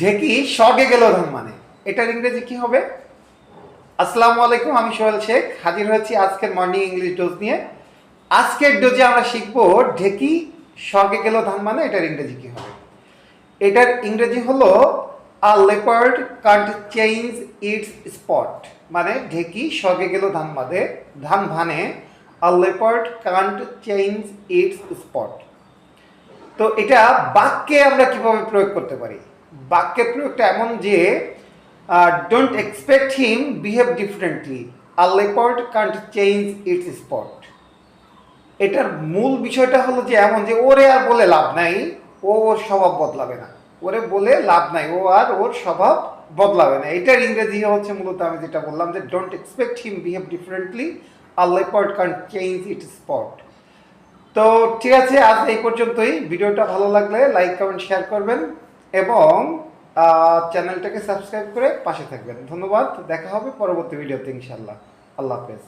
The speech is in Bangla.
ঢেকি স্বর্গে গেল ধান মানে। এটার ইংরেজি কি হবে? আসসালামু আলাইকুম, আমি সোহেল শেখ, হাজির হয়েছি আজকের মর্নিং ইংলিশ ডোজ নিয়ে। আজকের ডোজে আমরা শিখব ঢেকি স্বর্গে গেল ধান মানে এটার ইংরেজি কি হবে? এটার ইংরেজি হলো a leopard can't change its spot মানে ঢেকি স্বর্গে গেল ধান মানে ধান ভানে a leopard can't change its spot তো এটা বাক্যে আমরা কীভাবে প্রয়োগ করতে পারি? বাক্যের প্রয়োগটা এমন যে don't expect him behave differently a leopard can't change its spot এটার মূল বিষয়টা হলো যে এমন যে, ওরে আর বলে লাভ নাই, ও ওর স্বভাব বদলাবে না। ওরে বলে লাভ নাই, ও আর ওর স্বভাব বদলাবে না। এটার ইংরেজি হচ্ছে মূলত আমি যেটা বললাম যে don't expect him behave differently a leopard can't change its spot তো ঠিক আছে, আজ এই পর্যন্তই। ভিডিওটা ভালো লাগলে লাইক কমেন্ট শেয়ার করবেন। এবং চ্যানেলটাকে সাবস্ক্রাইব করে পাশে থাকবেন। ধন্যবাদ দেখা হবে পরবর্তী ভিডিওতে ইনশাল্লাহ আল্লাহ হাফেজ।